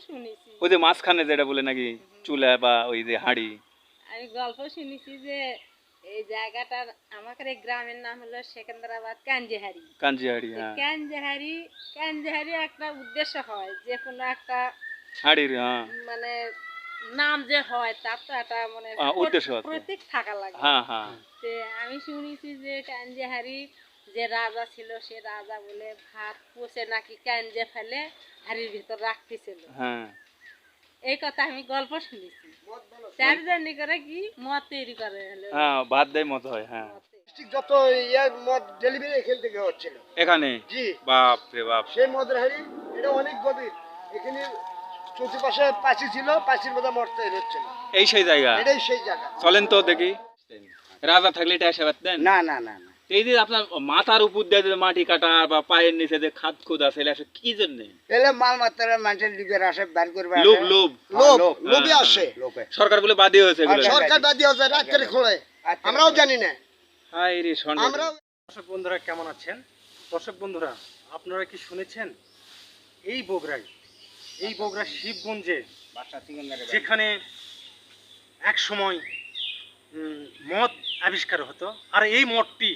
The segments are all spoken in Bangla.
শুনেছি। ওই যে মাঝখানে যেটা বলে নাকি চুলা বা ওই যে হাঁড়ি। আমি গল্প শুনেছি যে এই জায়গাটার আমাদের গ্রামের নাম হলো সেকেন্দ্রাবাদ কাঞ্জিহারি। কাঞ্জি হাঁড়ি হ্যাঁ। কাঞ্জিহারি কাঞ্জিহারি একটা উদ্দেশ্য হয় যে কোনো একটা হাঁড়ির হ্যাঁ। মানে নাম যে হয় তার তো একটা মানে আহ, উদ্দেশ্য প্রতীক থাকা লাগে। হ্যাঁ হ্যাঁ। তে আমি শুনেছি যে কাঞ্জিহারি যে রাজা ছিল সে রাজা বলে ভাত পচে নাকি কাঞ্জে ফেলে। হাড়ির ভিতর রাখতেছিল। হ্যাঁ। এই কথা আমি গল্প শুনেছি। তার জন্য করে কি মদ তৈরি করে হ্যাঁ ভাত দেয় মতো হয় হ্যাঁ। মদ তৈরি। ঠিক যত ইয়ার মদ ডেলিভারি এখান থেকে হচ্ছিল। এখানে? জি। বাপ রে বাপ। সেই মদের হাড়ি এটা অনেক গভীর। এখানে চতুর্পাশে পাঁচি ছিল পাঁচির মধ্যে মদ তৈরি হচ্ছিল। এই সেই জায়গা? এটাই সেই জায়গা। চলেন তো দেখি। রাজা থাকলে এটা এসে দেন? না না না না। এই যে আপনার মাথার উপর দিয়ে মাটি কাটা বা পায়ের নিচে যে খাদ খুদ আছে এগুলো আসলে কি জন্য? এলে মাল মাত্রা মানুষের লিগের আসে বার করবে লোভ লোভ। লোভ। লোভই হ্যাঁ, আসে। সরকার বলে বাদী হয়েছে সরকার বাদী আছে রাত করে খোলে। আমরাও জানি না। হাই রে। আমরাও দর্শক বন্ধুরা কেমন আছেন? দর্শক বন্ধুরা আপনারা কি শুনেছেন? এই বগুড়ায় এই বগুড়া শিবগঞ্জে যেখানে এক সময় উম, মদ আবিষ্কার হতো আর এই মদটি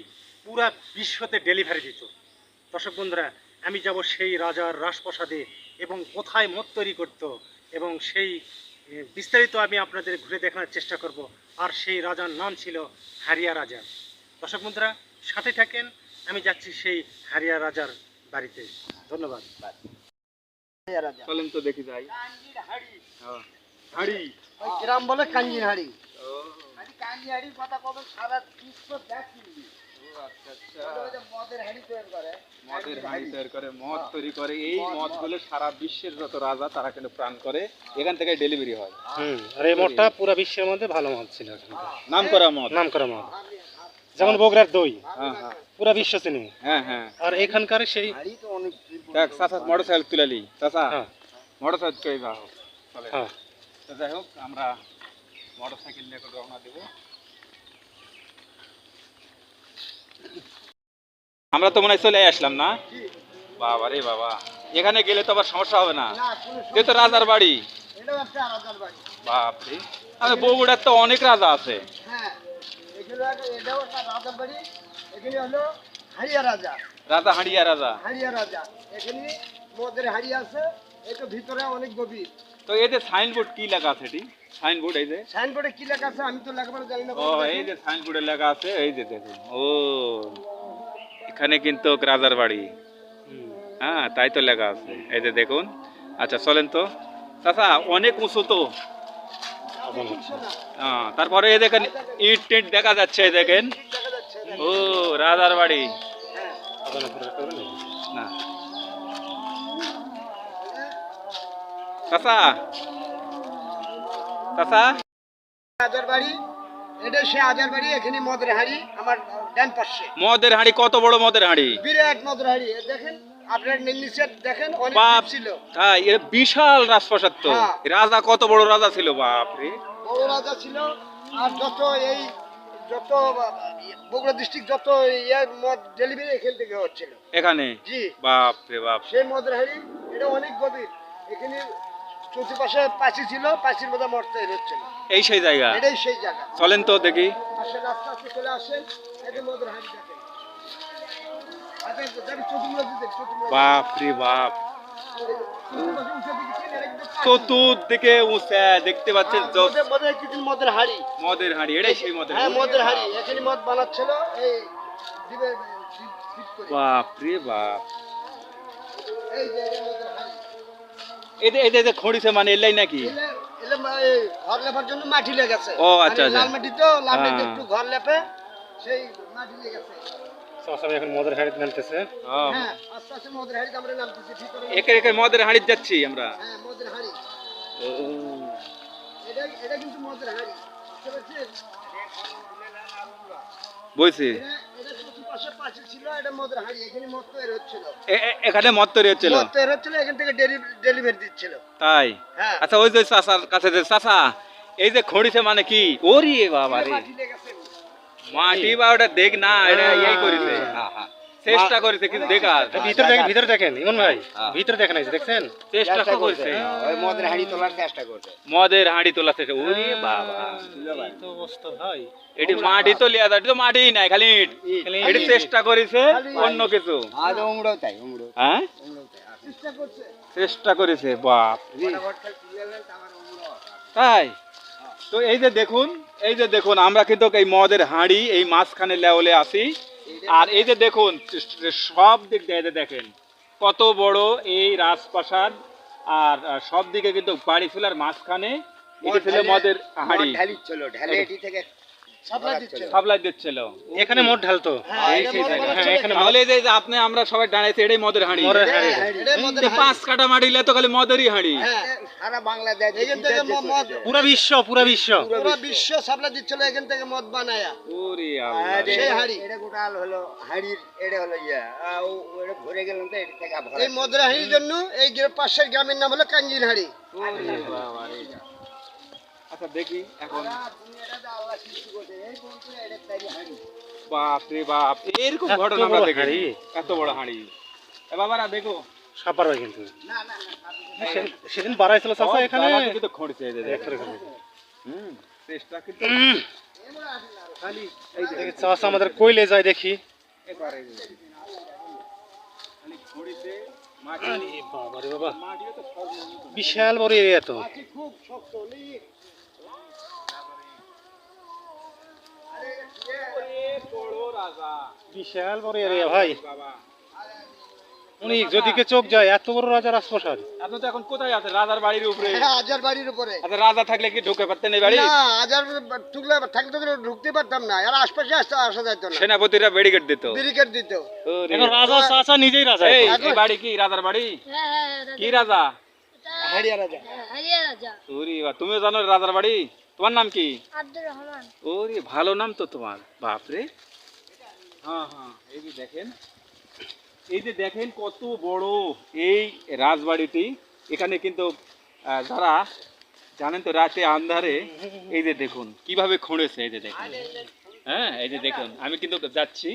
পুরা বিশ্বতে ডেলিভারি দিত। দর্শক বন্ধুরা আমি যাব সেই রাজার রাজপ্রাসাদে এবং কোথায় মদ তৈরি করত এবং সেই বিস্তারিত আমি আপনাদের ঘুরে দেখানোর চেষ্টা করব। আর সেই রাজার নাম ছিল হারিয়া রাজা। দর্শক বন্ধুরা সাথে থাকেন আমি যাচ্ছি সেই হারিয়া রাজার বাড়িতে। ধন্যবাদ। চলেন তো দেখি যাই। হ্যাঁ। হাঁড়ি। গ্রাম বলে কাঞ্জিন হাড়ি। কাঞ্জি হাড়ির কথা কত সারা দেখি মদের হাড়ি তৈরি করে মদের হাঁড়ি তৈরি করে মদ তৈরি করে এই মদ সারা বিশ্বের যত রাজা তারা কিন্তু প্রাণ করে এখান থেকে ডেলিভারি হয়। আর এই মদটা পুরো বিশ্বের মধ্যে ভালো মদ ছিল নাম করা মদ। নাম করা মদ। যেমন বগুড়ার দই। হ্যাঁ হ্যাঁ। পুরো বিশ্ব চিনি। হ্যাঁ হ্যাঁ। আর এখানকার সেই হাড়ি তো অনেক দেখ চাচা মোটর সাইকেল তুলালি চাচা হ্যাঁ। মোটর সাইকেল করে যাও চলে। হ্যাঁ। তো যাই হোক আমরা মোটর সাইকেল নিয়ে রওনা দেবো। আমরা তো মনে হয় চলে আসলাম না? বাবা রে বাবা। এখানে গেলে তো আবার সমস্যা হবে না। এ তো রাজার বাড়ি। এটাও একটা আলাদা বাড়ি। বাপ রে আরে বগুড়ার তো অনেক রাজা আছে। হ্যাঁ হলো হাড়িয়া রাজা। রাজা রাজা। হাড়িয়া রাজা। এখানে মদের হাড়ি আছে এটা ভিতরে অনেক গভীর। তো এই যে সাইনবোর্ড কি লেখা আছে এটি? সাইনবোর্ড এই যে? সাইনবোর্ডে কি লেখা আছে আমি তো লেখাপড়া জানি না। ও এই যে সাইনবোর্ডে লেখা আছে এই যে দেখুন। ও। এখানে কিন্তু রাজার বাড়ি। হ্যাঁ তাই তো লেখা আছে। এই যে দেখুন। আচ্ছা চলেন তো। চাচা অনেক উঁচু তো। হ্যাঁ তারপরে এই দেখেন, ইট টিট দেখা যাচ্ছে, এই দেখেন। ও, রাজার বাড়ি। না। হাজার বাড়ি, এটা সে হাজার বাড়ি, এখানে মদের হাড়ি, আমার ডান পাশে মদের হাঁড়ি কত বড় মদের হাঁড়ি? বিরাট মদের হাড়ি। দেখেন আপনার নিচে দেখেন অনেক ছিল। হ্যাঁ বিশাল রাজপ্রাসাদ তো। হ্যাঁ। রাজা কত বড় রাজা ছিল বাপ রে। বড় রাজা ছিল আর যত এই যত বগুড়া ডিস্ট্রিক্ট যত ইয়ে মদ ডেলিভারি এখান থেকে হচ্ছিল। এখানে? জি। বাপ রে বাপ। সেই মদের হাড়ি এটা অনেক গভীর। এখানে চতুর্পাশে পাঁচি ছিল পাঁচির মধ্যে মদ তৈরি হচ্ছিল। এই সেই জায়গা? এটাই সেই জায়গা। চলেন তো দেখি। চলে আসেন। বাপ। চতুর্দিকে উঁচা দেখতে পাচ্ছেন মদের- হাড়ি এটাই সেই মদের হ্যাঁ মদের হাড়ি এখানে মদ বানাচ্ছিল এই। বাপ রে বাপ খড়িছে মানে এলাই নাকি ঘর লেপার জন্য মাটি লেগেছে ও, আচ্ছা, মানে আচ্ছা। লাল মাটি তো লাল মাটি হ্যাঁ। একটু ঘর লেপে সেই মাটি সবাই এখন মদের হাড়িতে নামতেছে। হ্যাঁ। হ্যাঁ আস্তে আস্তে মদের হাড়িতে আমরা নামতেছি ভিতরে একে একে মদের হাঁড়ি যাচ্ছি আমরা। হ্যাঁ মদের হাড়ি। এটা এটা কিন্তু মদের হাড়ি। বুঝতে পারছেন? বলছি এটা এটা চতুর্পাশে পাঁচিল ছিল এটা মদের হাড়ি। এখানে মদ তৈরি হচ্ছিল। এখানে থেকে ডেলিভারি দিচ্ছিল। তাই? হ্যাঁ। আচ্ছা ওই যে কাছে যে চাচা এই যে খড়িছে মানে কি? ওরি বাবা রে। মাটি বা ওটা দেখ না এটা এই করিছে। হ্যাঁ হ্যাঁ। চেষ্টা করেছে কিন্তু দেখার ভিতরে দেখেন ভিতরে দেখেন ইমন ভাই হ্যাঁ। ভিতরে দেখেন এই দেখছেন? চেষ্টা তো করছে। ওই মদের হাঁড়ি তোলার চেষ্টা করছে। মদের হাঁড়ি তোলা চেষ্টা ওরে বাবা। তো অবস্থা ভাই। এটি মাটি তো লিয়া এটি তো মাটি নাই খালি ইট। এটি চেষ্টা করেছে অন্য কিছু। আজ উমড়ো তাই উমড়ো। হ্যাঁ? চেষ্টা করছে। চেষ্টা করেছে বাপ। তাই? তো এই যে দেখুন এই যে দেখুন আমরা কিন্তু এই মদের হাঁড়ি এই মাঝখানে লেওলে আসি। আর এই যে দেখুন সব দিক দিয়ে এই যে দেখেন কত বড় এই রাজপ্রাসাদ। আর সব দিকে কিন্তু বাড়ি ছিল আর মাঝখানে মদের হাঁড়ি। ছিল ঢালে এটি থেকে সাপ্লাই দিচ্ছিল। এখানে মোট ঢালতো। এই সেই জায়গা। হ্যাঁ এখানে তাহলে যে যে আপনি আমরা সবাই দাঁড়াইছি এটাই মদের হাঁড়ি। মদের হাঁড়ি। এই পাঁচ কাটা মাটিলে তো খালি মদেরই হাঁড়ি। সারা বাংলাদেশ এখান থেকে মদ পুরা বিশ্ব পুরা বিশ্ব। পুরো বিশ্ব। সাপ্লাই দিচ্ছিল এখান থেকে মদ বানায়া। ওরে সেই হাঁড়ি। এটা গোটাল হলো হাড়ির এটা হলো ইয়া। আহ, ও- গেলাম তো এটি থেকে এই মদের হাঁড়ির জন্য এই পাশের গ্রামের নাম হলো কাঞ্জির হাঁড়ি। আচ্ছা দেখি এখন। বাপ রে বাপ এরকম এত ঘটনা আমরা বড় দেখি হাঁড়ি? এত বড় হাঁড়ি। এ বাবারা দেখো। সাপার হয় কিন্তু। সেদিন বাড়াইছিল সব এখানে। কিন্তু খড়ছে। হুম চেষ্টা কিন্তু খালি দেখি চাচা আমাদের কইলে যায় দেখি। বিশাল বড় এরিয়া তো। ওরে বড় বিশাল বড় এরিয়া ভাই। বাবা। উনি যেদিকে চোখ যায় এত বড় রাজা রাজপ্রসাদ আপনি তো এখন কোথায় আছেন? রাজার বাড়ির উপরে। হ্যাঁ আজার বাড়ির উপরে। আচ্ছা রাজা থাকলে কি ঢুকে পারতেন এই বাড়ি? না আজার টুকলে থাকলে তো ঢুকতে পারতাম না। আর আশপাশে আসতে আসা যেত না। সেনাপতিরা ব্যারিকেড দিত। ব্যারিকেড দিত। এখন রাজা চাচা নিজেই রাজা। এই বাড়ি কি? রাজার বাড়ি? কি রাজা? হাড়িয়া রাজা। হারিয়া রাজা। তুমিও জানো রাজার বাড়ি? তোমার নাম কি? আব্দুর রহমান। ওরে ভালো নাম তো তোমার। বাপরে। হ্যাঁ হ্যাঁ এই যে দেখেন। এই যে দেখেন কত বড় এই রাজবাড়িটি। এখানে কিন্তু যারা জানেন তো রাতে আন্ধারে এই যে দেখুন কীভাবে খুঁড়েছে এই যে দেখুন। হ্যাঁ এই যে দেখুন আমি কিন্তু যাচ্ছি।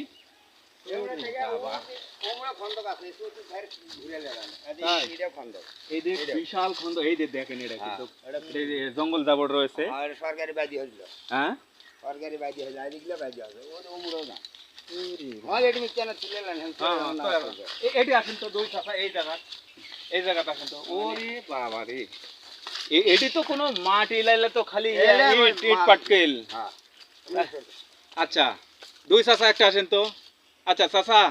বিশাল খন্ড এই যে দেখেন এটা কিন্তু জঙ্গল জাবড় রয়েছে সরকারি বাদি হইল হ্যাঁ সরকারি বাদি হইল আর এগুলো বাদি হবে ওটা উমড়ো না হ্যাঁ এটি কেন তুলে নেন হ্যাঁ, হ্যাঁ, তো এখন। এ- এটি আসেন তো দুই চাষা এই জায়গা এই জায়গাটা আসেন তো ওরে বাবা রে এটি তো কোনো মাটি লাইলে তো খালি ইট পাটকেল হ্যাঁ আচ্ছা দুই চাষা একটা আসেন তো আচ্ছা চাষা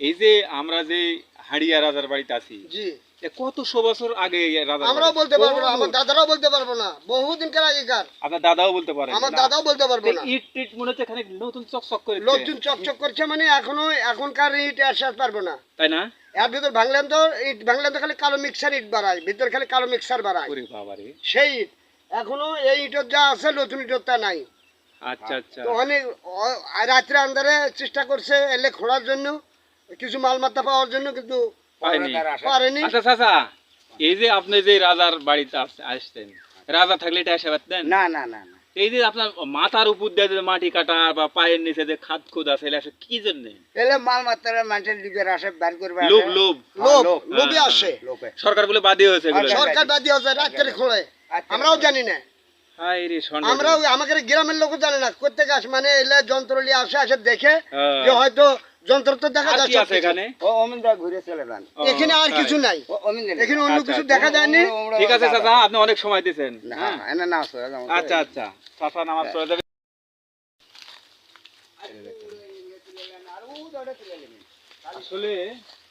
এই যে আমরা যে হাড়িয়া রাজার বাড়িতে আছি জি। এ কতশো বছর আগে আমরাও বলতে পারব না আমার দাদারাও বলতে পারব না বহুদিনকার আগেকার। আপনার দাদাও বলতে পারে আমার দাদাও বলতে পারব না। ইট টিট মনে হচ্ছে এখানে নতুন চকচক করে লোকজন চকচক করছে মানে এখনও এখনকার ইট পারব না। তাই না? এর ভিতর ভাঙলাম তো ইট ভাঙলাম তো খালি কালো মিক্সার ইট বাড়ায় ভিতর খালি কালো মিক্সার বাড়ায়। সেই ইট। এখনও এই ইটর যা আছে নতুন ইটর তা নাই। আচ্ছা আচ্ছা। তো অনেক রাত্রে আন্ধারে চেষ্টা করছে এলে খোঁড়ার জন্য কিছু মালমাত্তা পাওয়ার জন্য কিন্তু পারেনি। আচ্ছা চাচা এই যে আপনি যে রাজার বাড়িতে আসতেন রাজা থাকলে এটা এসে পারতেন না না না না। এই যে আপনার মাথার উপর দিয়ে যে মাটি কাটা বা পায়ের নিচে যে খাদ খুদ আছে কি জন্য? এলে মাল মাত্রা মানুষের লিগের আসে বার করবে লোভ লোভ। লোভ। লোভ। লোভে হ্যাঁ, আসে। সরকার বলে বাদী হয়েছে আচ্ছা। সরকার বাদী আছে রাত্রে খোঁড়ে। আচ্ছা। আমরাও জানি না। হাই রে ষণ্ড আমাদের গ্রামের লোকও জানে না কোথেকে আসে মানে এলে যন্ত্র নিয়ে আসে আসে দেখে হ্যাঁ। যে হয়তো যন্ত্র তো দেখা যাচ্ছে। এখানে? ঘুরে চলে যান। এখানে আর কিছু নাই। অমিন এখানে অন্য আচ্ছা, কিছু আচ্ছা। দেখা যায়নি ঠিক আছে চাচা আপনি অনেক সময় দিয়েছেন না হ্যাঁ। এনে না আসো আচ্ছা আচ্ছা। চাচা নামাজ পড়ে যাবে। আসলে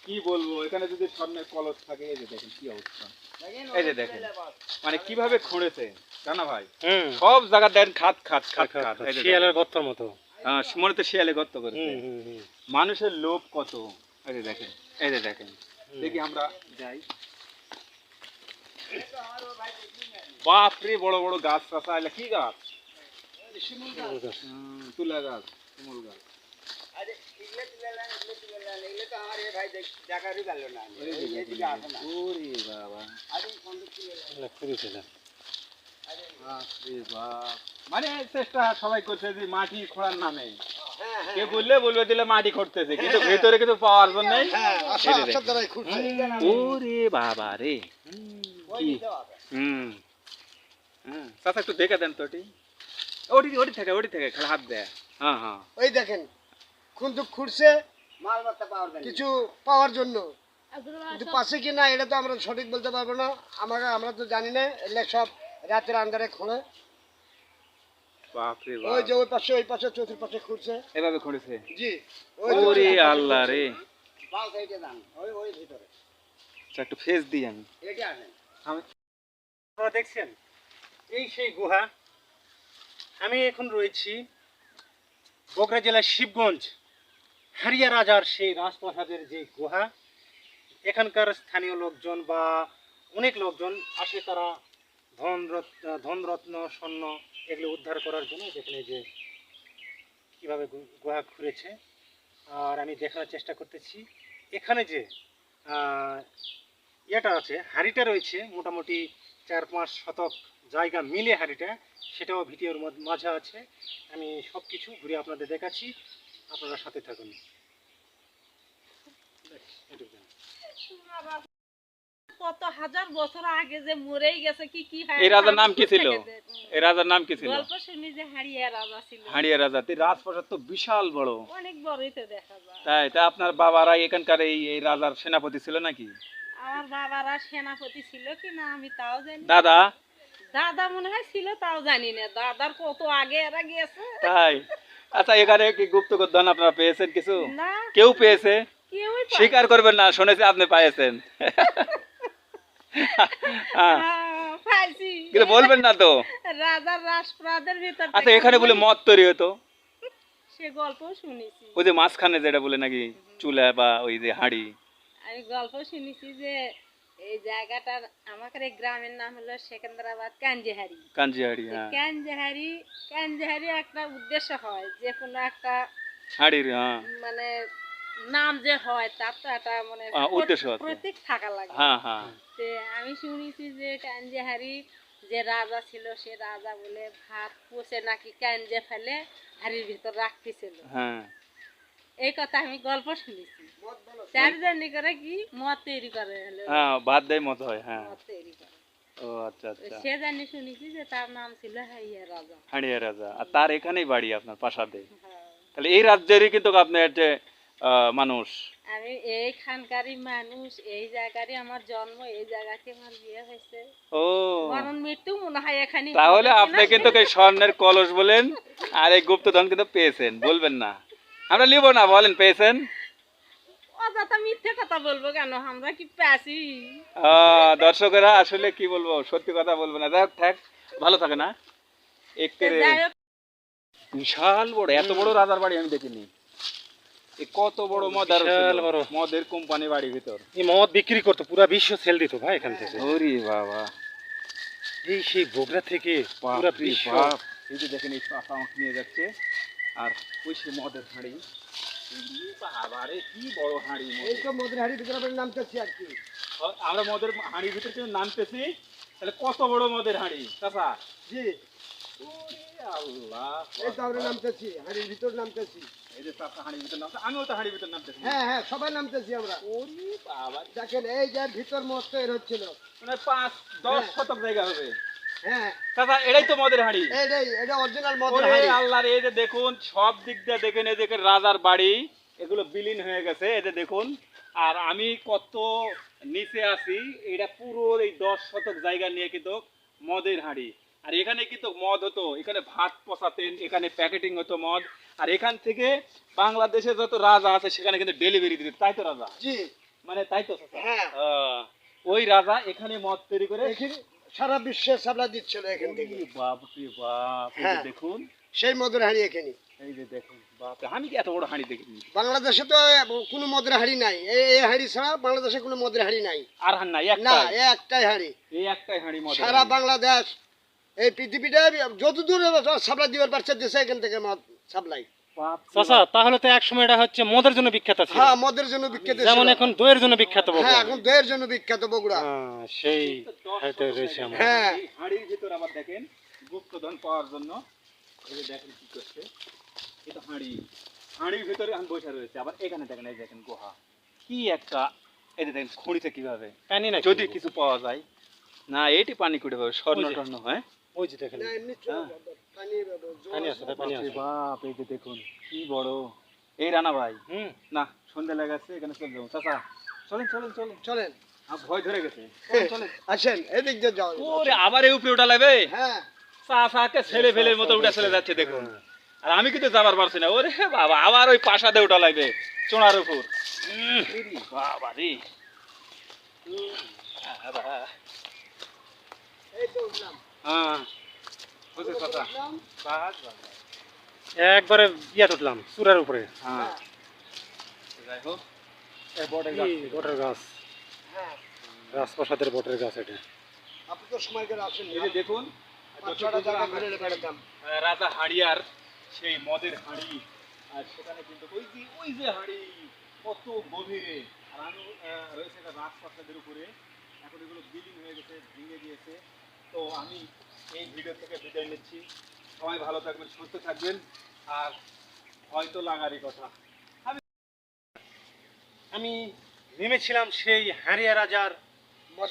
কি বলব এখানে যদি স্বর্ণের কলস থাকে এই যে দেখেন কি অবস্থা। এই যে দেখেন। মানে কীভাবে খুঁড়েছে? জানা ভাই। সব জায়গা দেন খাত খাত খাত খাত শিয়ালের। গর্তর মতো। হ্যাঁ, মনে তো শিয়ালে গর্ত হুম মানুষের লোভ কত? এই দেখেন এই দেখেন। দেখি আমরা যাই। বাপ রে বড় বড় গাছ কি গাছ? তুলা গাছ গাছ। বাবা খুবই ছিল বাপ রে বাপ। মানে চেষ্টা সবাই করছে যে মাটি খোঁড়ার নামে। হ্যাঁ হ্যাঁ। বললে বলবে দিলে মাটি খুঁড়তেছে কিন্তু ভেতরে কিন্তু পাওয়ার জন্য হ্যাঁ ওরে বাবা রে। হুম। হ্যাঁ চাচা একটু দেখে দেন তো ওটি। ওটি ওটি থেকে ওটি থেকে খালি হাত দেয়। হ্যাঁ হ্যাঁ। ওই দেখেন কিন্তু খুঁড়ছে কিছু পাওয়ার জন্য। কিন্তু পাশে কি না এটা তো আমরা সঠিক বলতে পারব না। আমরা আমরা তো জানি না এগুলো সব রাতের আন্ধারে খোঁড়ে বাপরে ওই যে ওই পাশে ওই পাশে চতুর্পাশে খুঁড়ছে এভাবে খুঁড়েছে? জি ওরে আল্লাহ রে। ওই ভিতরে। আচ্ছা, একটু ফেস দিই আমি আপনারা দেখছেন? এই সেই গুহা। আমি এখন রয়েছি বগুড়া জেলার শিবগঞ্জ হারিয়া রাজার সেই রাজপ্রাসাদের যে গুহা। এখানকার স্থানীয় লোকজন বা অনেক লোকজন আসে তারা ধন রত্ন ধনরত্ন, স্বর্ণ এগুলো উদ্ধার করার জন্য যেখানে যে কীভাবে গুহা ঘুরেছে। আর আমি দেখানোর চেষ্টা করতেছি। এখানে যে ইয়েটা আছে, হাড়িটা রয়েছে, মোটামুটি চার পাঁচ শতক জায়গা মিলে হাড়িটা, সেটাও ভিডিওর মাঝে আছে। আমি সব কিছু ঘুরে আপনাদের দেখাচ্ছি। আপনারা সাথে থাকুন। কত হাজার বছর আগে যে মরেই গেছে কি কি এই রাজার নাম কি ছিল? এই রাজার নাম কি ছিল? গল্প শুনি যে হারিয়া রাজা ছিল। হাড়িয়া রাজা তো রাজপ্রাসাদ তো বিশাল বড়। অনেক বড়ই তো দেখা যায়। তাই তা আপনার বাবারা এখানকার এই এই রাজার সেনাপতি ছিল নাকি? আমার বাবারা সেনাপতি ছিল কি না আমি তাও জানি দাদা? দাদা মনে হয় ছিল তাও জানি না। দাদার কত আগে এরা গিয়েছে তাই। আচ্ছা এখানে কি গুপ্তগত ধন আপনারা পেয়েছেন কিছু? না। কেউ পেয়েছে? স্বীকার করবেন না শুনেছি আপনি পাইছেন। পাইছি কিন্তু বলবেন না তো। রাজার রাজপ্রাদের ভিতর আচ্ছা এখানে বলে মদ তৈরি হতো? সে গল্প শুনেছি। ওই যে মাঝখানে যেটা বলে নাকি চুলা বা ওই যে হাঁড়ি। আমি গল্প শুনেছি যে এই জায়গাটার আমাদের গ্রামের নাম হলো সেকেন্দ্রাবাদ কাঞ্জিহারি। কাঞ্জি হাঁড়ি হ্যাঁ। কাঞ্জিহারি কাঞ্জিহারি একটা উদ্দেশ্য হয় যে কোনো একটা হাঁড়ির হ্যাঁ। মানে নাম যে হয় তার তো একটা মানে উদ্দেশ্য প্রতীক থাকা লাগে। হ্যাঁ হ্যাঁ। তে আমি শুনেছি যে কাঞ্জিহারি যে রাজা ছিল সে রাজা বলে ভাত পচে নাকি কাঞ্জে ফেলে হাড়ির ভিতর রাখতেছিল। হ্যাঁ। এই কথা আমি গল্প শুনেছি। তার জন্য করে কি মদ তৈরি করে হ্যাঁ ভাত দেয় মত হয় হ্যাঁ। মদ তৈরি করে। ও আচ্ছা আচ্ছা। সে জানি শুনেছি যে তার নাম ছিল হাইয়া রাজা। হাঁড়িয়া রাজা। আর তার এখানেই বাড়ি আপনার প্রাসাদে হ্যাঁ। তাহলে এই রাজ্যেরই কিন্তু আপনার যে আহ, মানুষ। আমি এইখানকারই মানুষ এই জায়গারই আমার জন্ম এই জায়গাতে আমার বিয়ে হয়েছে। ও। মরণ মৃত্যু মনে হয় এখানে তাহলে আপনি কিন্তু এই স্বর্ণের কলস বলেন আর এই গুপ্তধন কিন্তু পেয়েছেন বলবেন না। আমরা নিব না বলেন পেয়েছেন? অযথা মিথ্যে কথা বলব কেন? আমরা কি প্যাসি? দর্শকেরা আসলে কি বলব সত্যি কথা বলব না। যাই হোক থাক ভালো থাকে না? বিশাল বড় এত বড় রাজার বাড়ি আমি দেখিনি। কত বড় মদার বড়। মদের কোম্পানি বাড়ি ভিতর। এই মদ বিক্রি করতো পুরা বিশ্ব সেল দিত ভাই এখান থেকে। ওরে বাবা। এই সেই বগুড়া থেকে পুরা বিশ্ব। এই যে দেখেন এই চাপা আমাকে নিয়ে যাচ্ছে। আর ওই সে মদের হাঁড়ি। বাবা রে কি বড় হাঁড়ি মদের। এই তো মধুর হাড়ির ভিতরে আমরা নামতেছি আর কি। আমরা মদের হাঁড়ির ভিতরে কেউ নামতেছি তাহলে কত বড় মদের হাঁড়ি? চাচা। জি। ওরে আল্লাহ এই তো নামতেছি হাড়ির ভিতর নামতেছি। এই যে চাচা হাঁড়ির ভিতরে নামছে আমিও তো হাঁড়ির ভিতরে নামতেছি। হ্যাঁ হ্যাঁ সবাই নামতেছি আমরা। ওরে বাবা। দেখেন এই যে ভিতর মত তৈরি হচ্ছিল। মানে পাঁচ দশ হ্যাঁ। শতক জায়গা হবে। হ্যাঁ। চাচা এটাই তো মদের হাঁড়ি। এইটাই এটা অরিজিনাল মধুর হাড়ি। আল্লাহর এই যে দেখুন সব দিক দিয়ে দেখেন এই দেখেন রাজার বাড়ি এগুলো বিলীন হয়ে গেছে এই যে দেখুন। আর আমি কত নিচে আছি এটা পুরো এই দশ শতক জায়গা নিয়ে কিন্তু মদের হাঁড়ি। আর এখানে কিন্তু মদ হতো এখানে ভাত পচাতেন এখানে প্যাকেটিং হতো মদ। আর এখান থেকে বাংলাদেশে যত রাজা আছে সেখানে কিন্তু ডেলিভারি দিত তাই তো রাজা? জি। মানে তাই তো হ্যাঁ। ওই রাজা এখানে মদ তৈরি করে সারা বিশ্বে সাবলা দিচ্ছিল এখান থেকে। বাপ রে বাপ হ্যাঁ। দেখুন। সেই মধুর হাড়ি এখানে। এই যে দেখুন বাপ আমি কি এত বড় হাঁড়ি দেখিনি? বাংলাদেশে তো কোনো মদের হাড়ি নাই। এই হাড়ি ছাড়া বাংলাদেশে কোনো মদের হাড়ি নাই। আর হান নাই না একটাই হাড়ি। এই একটাই হাঁড়ি মদ সারা বাংলাদেশ এই পৃথিবীটা যত দূর সাপ্লাই দিবার পারছে দেশে এখান থেকে মদ সাপ্লাই। চাচা তাহলে তো এক সময় এটা হচ্ছে মদের জন্য বিখ্যাত ছিল। হ্যাঁ মদের জন্য বিখ্যাত ছিল। যেমন এখন দইয়ের জন্য বিখ্যাত হ্যাঁ এখন দইয়ের জন্য বিখ্যাত বগুড়া। হ্যাঁ, সেই হয়তো রয়েছে আমার। হ্যাঁ। হাঁড়ির ভিতর আবার দেখেন গুপ্তধন পাওয়ার জন্য। এই যে দেখেন কি করছে এটা হাঁড়ি। হাঁড়ির ভিতরে আমি বসে রয়েছে। আবার এখানে দেখেন এই দেখেন গুহা। কি একটা এই দেখেন খড়িতে কীভাবে? পানি না যদি কিছু পাওয়া যায়। না এইটি পানি কুটে পাবে স্বর্ণ টর্ণ হ্যাঁ। ওই যে দেখেন। না এমনি হ্যাঁ। বাপ এই যে দেখুন কি বড়। এই রানা ভাই হুম। না সন্ধ্যা লাগাচ্ছে এখানে চলে যাব। চাচা চলেন চলেন চলেন। চলেন। ভয় ধরে গেছে। আসেন এদিক দিয়ে যাও ওরে আবার এই উপরে উঠা লাগবে? হ্যাঁ। চাচাকে ছেলে ফেলের মতো উঠে চলে যাচ্ছে দেখুন। আর আমি কিন্তু যাবার পারছি না। ওরে বাবা আবার ওই পাশাতে উঠা লাগবে চোনার উপর। বাবা রে। বাবা। এই তো উঠলাম। হ্যাঁ। একবারে ইয়া উঠলাম চূড়ার উপরে। হ্যাঁ। যাই হোক। বটের গাছ এই বটের গাছ। হ্যাঁ। রাজপ্রাসাদের বটের গাছ এটা। আপনি তো সময় করে আসেন এই যে দেখুন রাজা হাড়িয়ার সেই মদের হাঁড়ি আর সেখানে কিন্তু ওই যে ওই যে হাঁড়ি কত গভীরে। আর আমি রয়েছে রাজপ্রাসাদের উপরে। এখন এগুলো বিলীন হয়ে গেছে ভেঙে গিয়েছে। তো আমি এই ভিডিও থেকে বিদায় নিচ্ছি। সবাই ভালো থাকবেন সুস্থ থাকবেন। আর হয়তো লাগারই কথা। আমি নেমেছিলাম সেই হারিয়া রাজার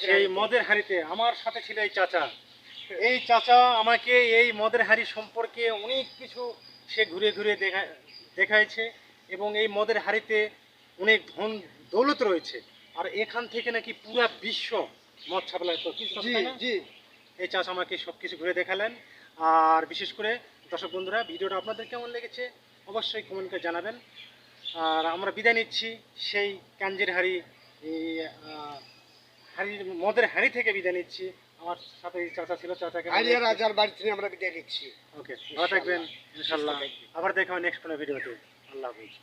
সেই মদের হাঁড়িতে। আমার সাথে ছিল এই চাচা। এই চাচা আমাকে এই মদের হাঁড়ি সম্পর্কে অনেক কিছু সে ঘুরে ঘুরে দেখা দেখাইছে এবং এই মদের হাঁড়িতে অনেক ধন দৌলত রয়েছে। আর এখান থেকে নাকি পুরা বিশ্ব মদ ছাপলা তো কি জি তাই না? জি। এই চাষ আমাকে সব কিছু ঘুরে দেখালেন। আর বিশেষ করে দর্শক বন্ধুরা ভিডিওটা আপনাদের কেমন লেগেছে অবশ্যই কমেন্ট করে জানাবেন। আর আমরা বিদায় নিচ্ছি সেই কাঞ্জির হাড়ি হাড়ির মদের হাড়ি থেকে বিদায় নিচ্ছি। আমার সাথে চাচা ছিল চাচাকে রাজার বাড়ি থেকে আমরা বিদায় নিচ্ছি। ওকে ভালো থাকবেন ইনশাল্লাহ। আবার দেখা হবে নেক্সট কোনো ভিডিওতে আল্লাহ হাফিজ।